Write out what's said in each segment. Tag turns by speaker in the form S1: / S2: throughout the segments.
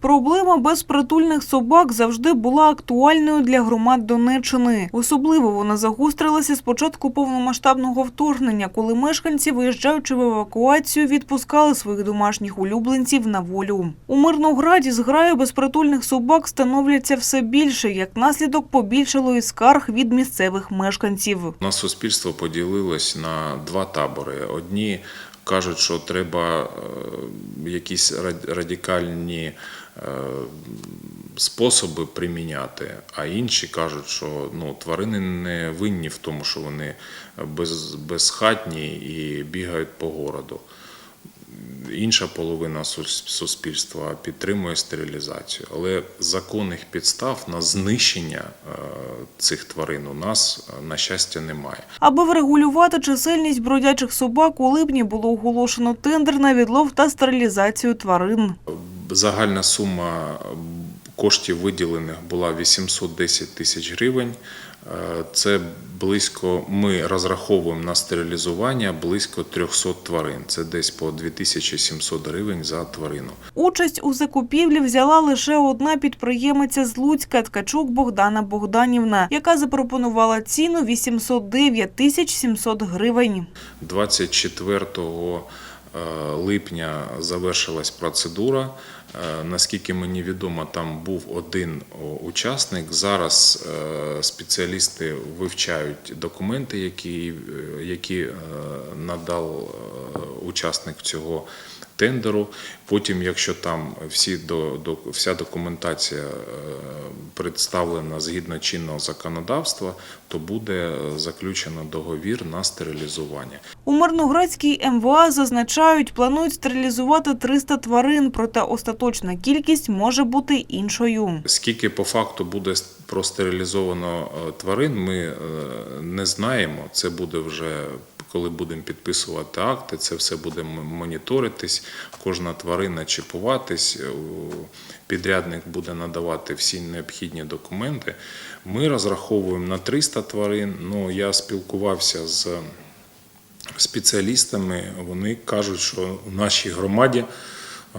S1: Проблема безпритульних собак завжди була актуальною для громад Донеччини. Особливо вона загострилася з початку повномасштабного вторгнення, коли мешканці, виїжджаючи в евакуацію, відпускали своїх домашніх улюбленців на волю. У Мирнограді зграю безпритульних собак становляться все більше, як наслідок побільшало і скарг від місцевих мешканців.
S2: У нас суспільство поділилось на два табори. Одні кажуть, що треба е, якісь рад- радикальні способи приміняти, а інші кажуть, що ну, тварини не винні в тому, що вони без, безхатні і бігають по городу. Інша половина суспільства підтримує стерилізацію, але законних підстав на знищення е, цих тварин у нас, е, на щастя, немає.
S1: Аби врегулювати чисельність бродячих собак, у липні було оголошено тендер на відлов та стерилізацію тварин.
S2: Загальна сума коштів виділених була 810 тисяч гривень. Е, Це близько, ми розраховуємо на стерилізування близько 300 тварин. Це десь по 2700 гривень за тварину.
S1: Участь у закупівлі взяла лише одна підприємиця з Луцька Ткачук Богдана Богданівна, яка запропонувала ціну 809 тисяч 700 гривень.
S2: 24 е, липня завершилась процедура. Е, Наскільки мені відомо, там був один учасник. Зараз е, спеціалісти вивчають документи, які, е, які е, надав е, учасник цього тендеру. Потім, якщо там всі до, до вся документація е, представлена згідно чинного законодавства, то буде е, заключено договір на стерилізування.
S1: У Мирноградській МВА зазначають, планують стерилізувати 300 тварин, проте остаточна кількість може бути іншою.
S2: Скільки по факту буде простерилізовано е, тварин, ми не знаємо. Це буде вже коли будемо підписувати акти, це все буде моніторитись, кожна тварина чіпуватись, е, підрядник буде надавати всі необхідні документи. Ми розраховуємо на 300 тварин. Ну, я спілкувався з спеціалістами, вони кажуть, що в нашій громаді е,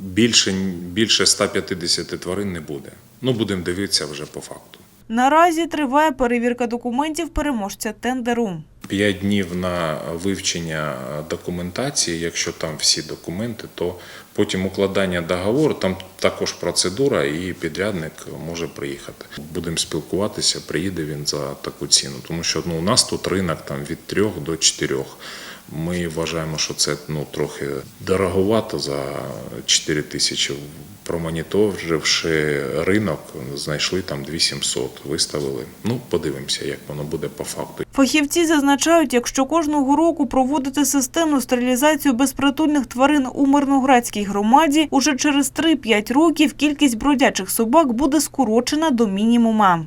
S2: більше, більше 150 тварин не буде. Ну, будемо дивитися вже по факту.
S1: Наразі триває перевірка документів переможця тендеру.
S2: П'ять днів на вивчення документації. Якщо там всі документи, то потім укладання договору, там також процедура, і підрядник може приїхати. Будемо спілкуватися, приїде він за таку ціну. Тому що ну, у нас тут ринок там від трьох до чотирьох. Ми вважаємо, що це ну трохи дороговато за 4 тисячі. Промоніторивши ринок, знайшли там 2700, виставили. Ну, подивимося, як воно буде по факту.
S1: Фахівці зазначають, якщо кожного року проводити системну стерилізацію безпритульних тварин у Мирноградській громаді, уже через 3-5 років кількість бродячих собак буде скорочена до мінімума.